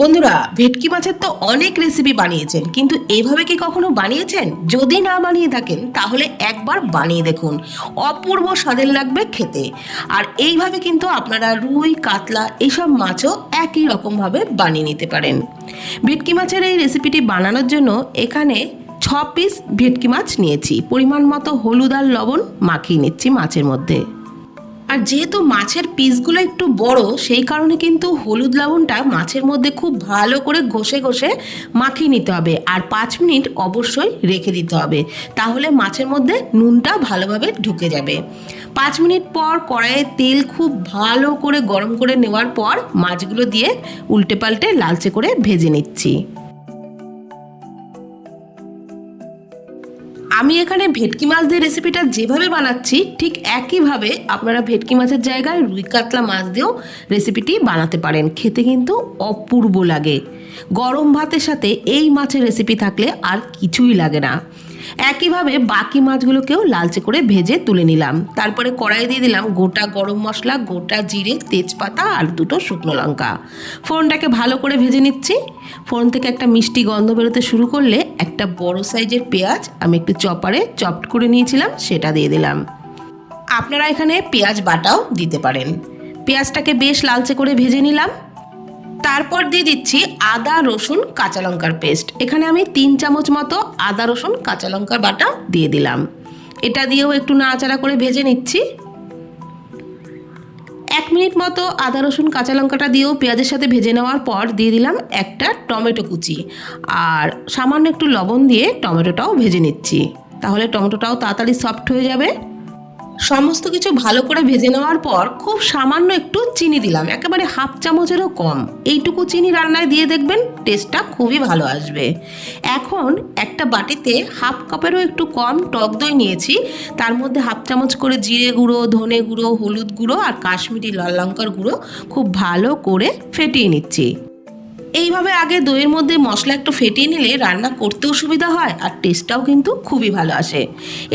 বন্ধুরা, ভেটকি মাছের তো অনেক রেসিপি বানিয়েছেন, কিন্তু এইভাবে কি কখনো বানিয়েছেন? যদি না বানিয়ে থাকেন, তাহলে একবার বানিয়ে দেখুন। অপূর্ব স্বাদের লাগবে খেতে। আর এইভাবে কিন্তু আপনারা রুই, কাতলা এইসব মাছও একই রকমভাবে বানিয়ে নিতে পারেন। ভেটকি মাছের এই রেসিপিটি বানানোর জন্য এখানে ছ পিস ভেটকি মাছ নিয়েছি। পরিমাণ মতো হলুদ আর লবণ মাখিয়ে নিচ্ছি মাছের মধ্যে। আর যেহেতু মাছের পিসগুলো একটু বড়, সেই কারণে কিন্তু হলুদ লবণটা মাছের মধ্যে খুব ভালো করে ঘষে ঘষে মাখিয়ে নিতে হবে। আর পাঁচ মিনিট অবশ্যই রেখে দিতে হবে। তাহলে মাছের মধ্যে নুনটা ভালোভাবে ঢুকে যাবে। পাঁচ মিনিট পর কড়াইয়ে তেল খুব ভালো করে গরম করে নেওয়ার পর মাছগুলো দিয়ে উল্টে পাল্টে লালচে করে ভেজে নিচ্ছি। আমি এখানে ভেটকি মাছ দিয়ে রেসিপিটা যেভাবে বানাচ্ছি, ঠিক একইভাবে আপনারা ভেটকি মাছের জায়গায় রুই কাতলা মাছ দিয়েও রেসিপিটি বানাতে পারেন। খেতে কিন্তু অপূর্ব লাগে। গরম ভাতের সাথে এই মাছের রেসিপি থাকলে আর কিছুই লাগে না। একইভাবে বাকি মাছগুলোকেও লালচে করে ভেজে তুলে নিলাম। তারপরে কড়াই দিয়ে দিলাম গোটা গরম মশলা, গোটা জিরে, তেজপাতা আর দুটো শুকনো লঙ্কা। ফোড়নটাকে ভালো করে ভেজে নিচ্ছি। ফোড়ন থেকে একটা মিষ্টি গন্ধ বেরোতে শুরু করলে একটা বড় সাইজের পেঁয়াজ আমি একটু চপারে চপড করে নিয়েছিলাম, সেটা দিয়ে দিলাম। আপনারা এখানে পেঁয়াজ বাটাও দিতে পারেন। পেঁয়াজটাকে বেশ লালচে করে ভেজে নিলাম। তারপর দিয়ে দিচ্ছি আদা, রসুন, কাঁচা লঙ্কার পেস্ট। এখানে আমি তিন চামচ মতো আদা, রসুন, কাঁচা লঙ্কার বাটা দিয়ে দিলাম। এটা দিয়েও একটু নাড়াচাড়া করে ভেজে নিচ্ছি। এক মিনিট মতো আদা, রসুন, কাঁচা লঙ্কাটা দিয়েও পেঁয়াজের সাথে ভেজে নেওয়ার পর দিয়ে দিলাম একটা টমেটো কুচি। আর সামান্য একটু লবণ দিয়ে টমেটোটাও ভেজে নিচ্ছি। তাহলে টমেটোটাও তাড়াতাড়ি সফট হয়ে যাবে। সমস্ত কিছু ভালো করে ভেজে নেওয়ার পর খুব সামান্য একটু চিনি দিলাম, একেবারে হাফ চামচেরও কম। এইটুকু চিনি রান্নায় দিয়ে দেখবেন টেস্টটা খুবই ভালো আসবে। এখন একটা বাটিতে হাফ কাপেরও একটু কম টক দই নিয়েছি, তার মধ্যে হাফ চামচ করে জিরে গুঁড়ো, ধনে গুঁড়ো, হলুদ গুঁড়ো আর কাশ্মীরি লাল লঙ্কার গুঁড়ো খুব ভালো করে ফেটিয়ে নিচ্ছি। এইভাবে আগে দইয়ের মধ্যে মশলা একটু ফেটিয়ে নিলে রান্না করতেও সুবিধা হয় আর টেস্টটাও কিন্তু খুবই ভালো আসে।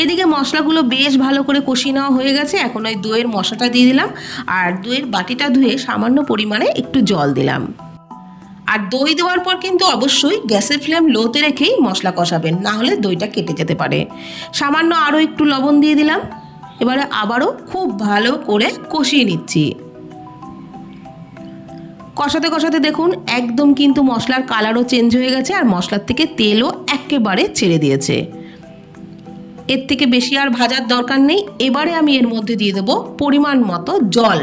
এদিকে মশলাগুলো বেশ ভালো করে কষিয়ে নেওয়া হয়ে গেছে, এখন ওই দইয়ের মশলাটা দিয়ে দিলাম আর দইয়ের বাটিটা ধুয়ে সামান্য পরিমাণে একটু জল দিলাম। আর দই দেওয়ার পর কিন্তু অবশ্যই গ্যাসের ফ্লেম লোতে রেখেই মশলা কষাবেন, না হলে দইটা কেটে যেতে পারে। সামান্য আরও একটু লবণ দিয়ে দিলাম, এবারে আবারও খুব ভালো করে কষিয়ে নিচ্ছি। কষাতে কষাতে দেখুন, একদম কিন্তু মশলার কালারও চেঞ্জ হয়ে গেছে আর মশলার থেকে তেলও একেবারে ছেড়ে দিয়েছে। এর থেকে বেশি আর ভাজার দরকার নেই। এবারে আমি এর মধ্যে দিয়ে দেবো পরিমাণ মতো জল।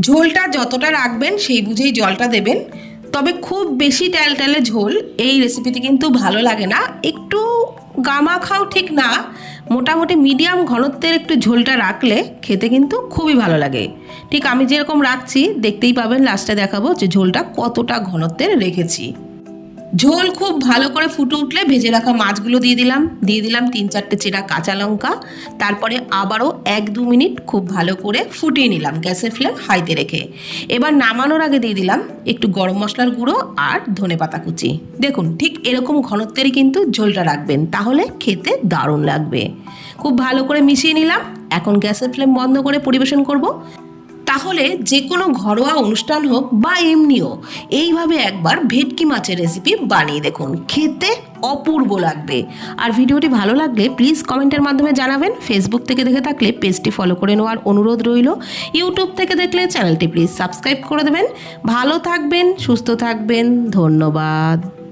ঝোলটা যতটা রাখবেন সেই বুঝেই জলটা দেবেন। তবে খুব বেশি ট্যালট্যালে ঝোল এই রেসিপিতে কিন্তু ভালো লাগে না। একটু গামা খাও ঠিক না মোটামুটি মিডিয়াম ঘনত্বের একটু ঝোলটা রাখলে খেতে কিন্তু খুবই ভালো লাগে। ঠিক আমি যেরকম রাখছি, দেখতেই পাবেন লাস্টে দেখাবো যে ঝোলটা কতটা ঘনত্বের রেখেছি। ঝোল খুব ভালো করে ফুটে উঠলে ভেজে রাখা মাছগুলো দিয়ে দিলাম। দিয়ে দিলাম তিন চারটে চেরা কাঁচা লঙ্কা। তারপরে আবারও এক দু মিনিট খুব ভালো করে ফুটিয়ে নিলাম গ্যাসের ফ্লেম হাইতে রেখে। এবার নামানোর আগে দিয়ে দিলাম একটু গরম মশলার গুঁড়ো আর ধনে পাতা কুচি। দেখুন, ঠিক এরকম ঘনত্বেরই কিন্তু ঝোলটা রাখবেন, তাহলে খেতে দারুণ লাগবে। খুব ভালো করে মিশিয়ে নিলাম। এখন গ্যাসের ফ্লেম বন্ধ করে পরিবেশন করব। তাহলে যে কোনো ঘরোয়া অনুষ্ঠান হোক বা এমনিও, এইভাবে একবার ভেটকি মাছের রেসিপি বানিয়ে দেখুন। খেতে অপূর্ব লাগবে। আর ভিডিওটি ভালো লাগলে প্লিজ কমেন্টের মাধ্যমে জানাবেন। ফেসবুক থেকে দেখে থাকলে পেজটি ফলো করে নেওয়ার অনুরোধ রইল। ইউটিউব থেকে দেখলে চ্যানেলটি প্লিজ সাবস্ক্রাইব করে দেবেন। ভালো থাকবেন, সুস্থ থাকবেন, ধন্যবাদ।